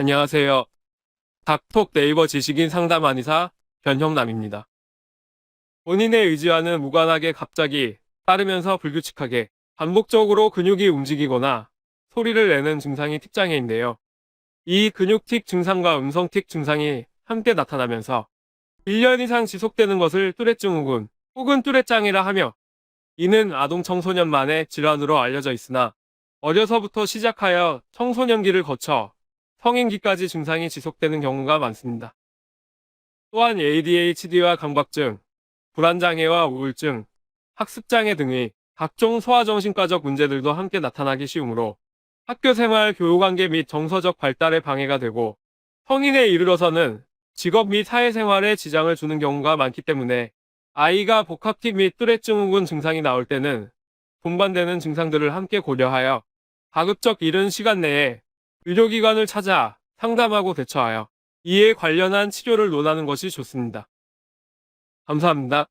안녕하세요. 닥톡 네이버 지식인 상담 한의사 변형남입니다. 본인의 의지와는 무관하게 갑자기 따르면서 불규칙하게 반복적으로 근육이 움직이거나 소리를 내는 증상이 틱장애인데요. 이 근육틱 증상과 음성틱 증상이 함께 나타나면서 1년 이상 지속되는 것을 뚜렛증후군 혹은 뚜렛장애라 하며 이는 아동 청소년만의 질환으로 알려져 있으나 어려서부터 시작하여 청소년기를 거쳐 성인기까지 증상이 지속되는 경우가 많습니다. 또한 ADHD와 강박증, 불안장애와 우울증, 학습장애 등의 각종 소아정신과적 문제들도 함께 나타나기 쉬우므로 학교 생활, 교육관계 및 정서적 발달에 방해가 되고 성인에 이르러서는 직업 및 사회생활에 지장을 주는 경우가 많기 때문에 아이가 복합틱 및 뚜렛증후군 증상이 나올 때는 동반되는 증상들을 함께 고려하여 가급적 이른 시간 내에 의료기관을 찾아 상담하고 대처하여 이에 관련한 치료를 논하는 것이 좋습니다. 감사합니다.